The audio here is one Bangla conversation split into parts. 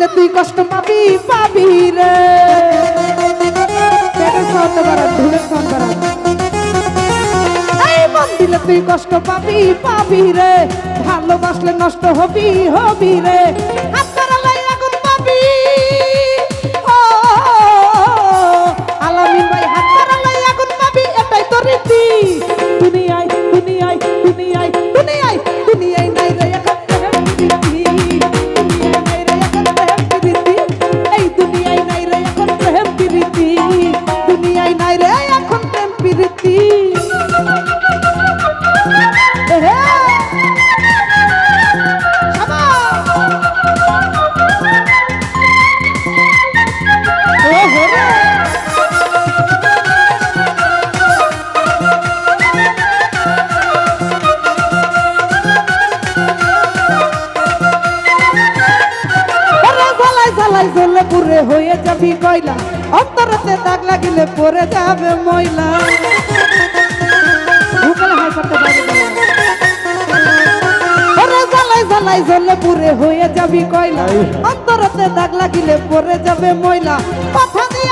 দিলে তুই কষ্ট পাবি পাবি রে। তুই কষ্ট পাবি পাবি রে। ভালোবাসলে নষ্ট হবি হবি রে। জ্বালাই জ্বলে পুরে হয়ে যাবি কয়লা? অন্তরতে দাগ লাগিলে পরে যাবে ময়লা। জ্বালাই জ্বলে পুরে হয়ে যাবি কয়লা। অন্তরতে দাগ লাগিলে পরে যাবে ময়লা। কথা দিয়া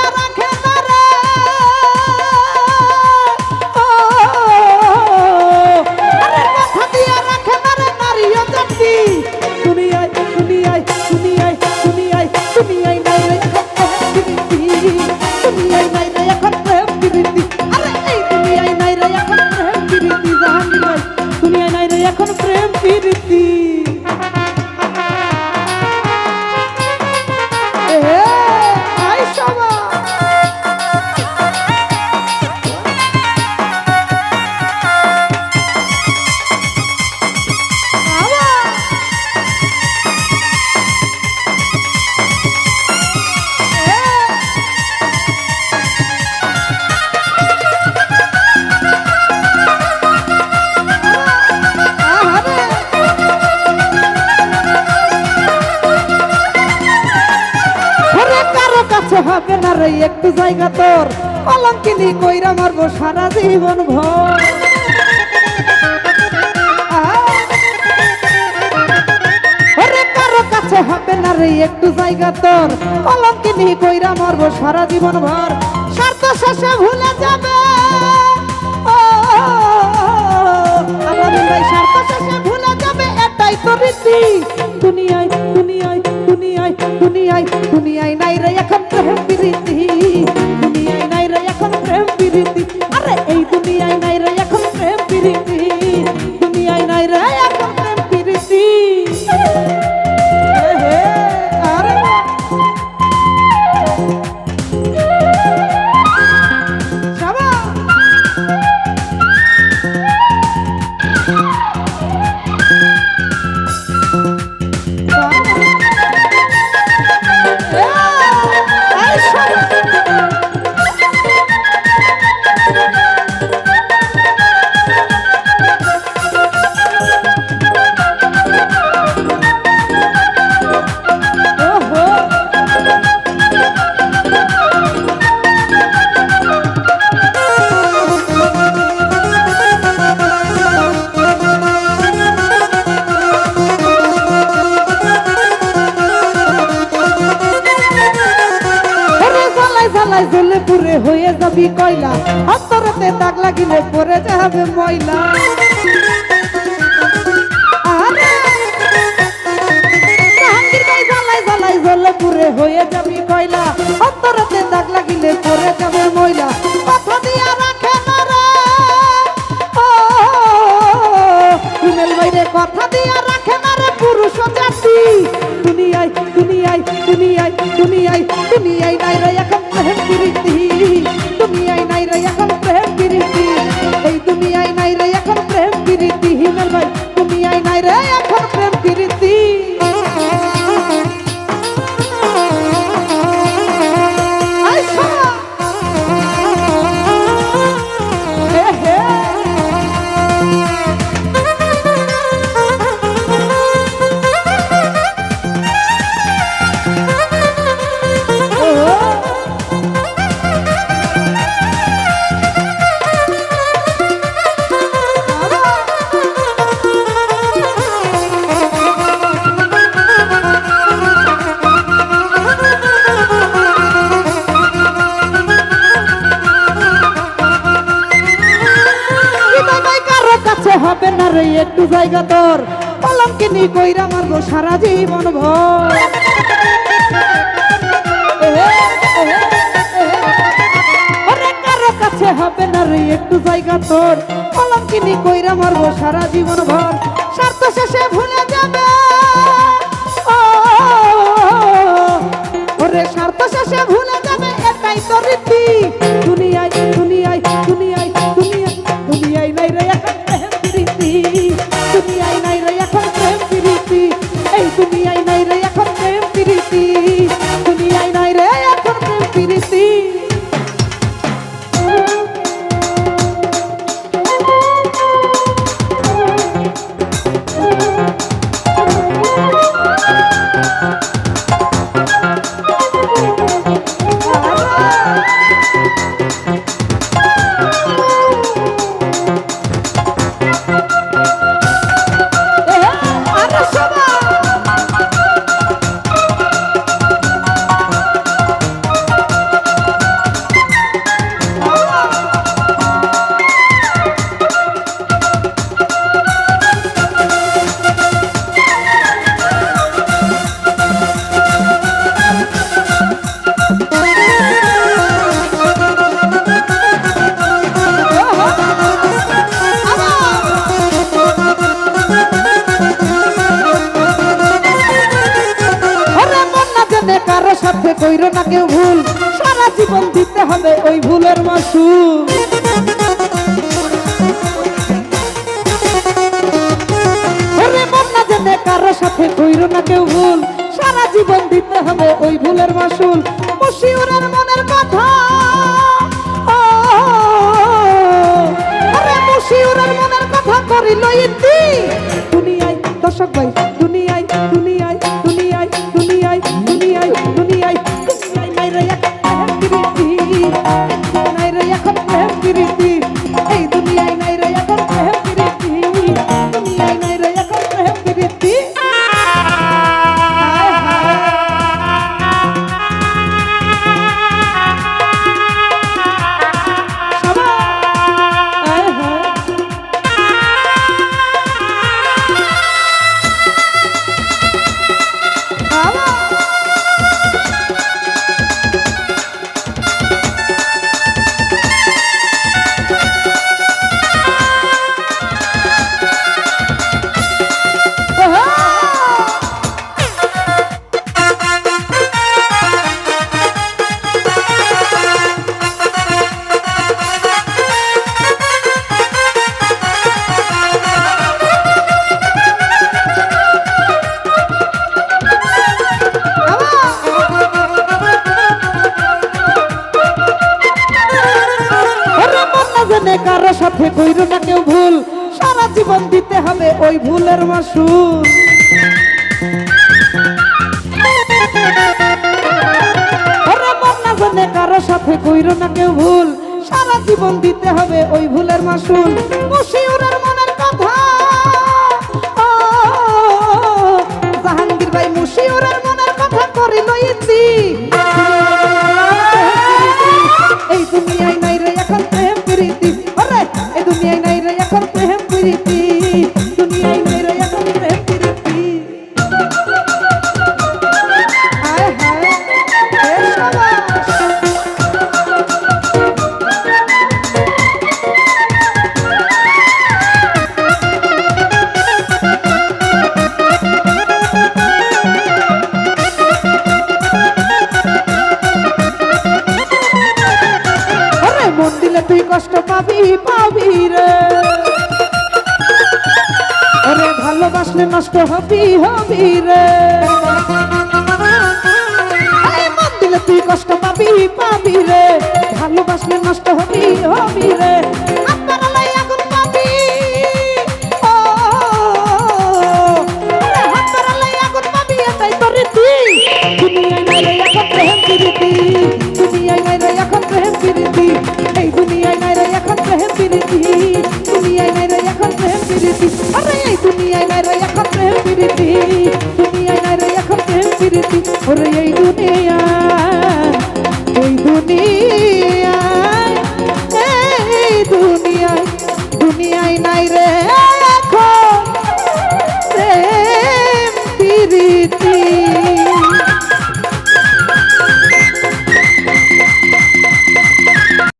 হবে না রে, একটু জায়গা তোর। কলঙ্কিনি কিনি কইরা মারবো সারা জীবন ভর। কাছে হবে না রে, একটু জায়গা তোর। কলঙ্কিনি কিনি কইরা মারবো সারা জীবন ভর। রে যাবি কয়লা অন্তরতে দাগ লাগিলে পরে যাবে ময়লা। জ্বলে পুরে হয়ে যাবি কয়লা অন্তরতে দাগ লাগিলে পরে যাবে ময়লা। কথা দিয়া রাখে না রে। ও, হিমেল বাইরে কথা দিয়া রাখে না পুরুষ জাতি। দুনিয়ায় দুনিয়ায় দুনিয়ায় দুনিয়ায় দুনিয়ায় নাই একটু জায়গা তোর। কলম কিনি কইরা মারবো সারা জীবন ভর। কাছে হবে না রে একটু জায়গা তোর। কলম কিনি কইরা মারবো সারা জীবন ভর। স্বার্থ শেষে ভুলে যাবে ভুল। সারা জীবন দিতে হবে ওই ভুলের মাসুল। কারও সাথে কইরো না কেউ ভুল। সারা জীবন দিতে হবে ওই ভুলের মাসুল। মুশিউরের মনের কথা। মুশিউরের মনের কথা দুনিয়ায় দর্শক ভাই, দুনিয়ায় সারা জীবন দিতে হবে ওই ভুলের জানে কারও সাথে কইরো না কেউ ভুল। সারা জীবন দিতে হবে ওই ভুলের মাসুল। মুশিউরের মনের কথা। জাহাঙ্গীর ভাই, মুশিউরের মনের কথা করিল ইতি। ভালোবাসলে নষ্ট হবি হবি রে। মন দিলে তুই কষ্ট পাবি পাবি রে। ভালোবাসলে নষ্ট হবি হবি রে। ওরে এই দুনিয়ায়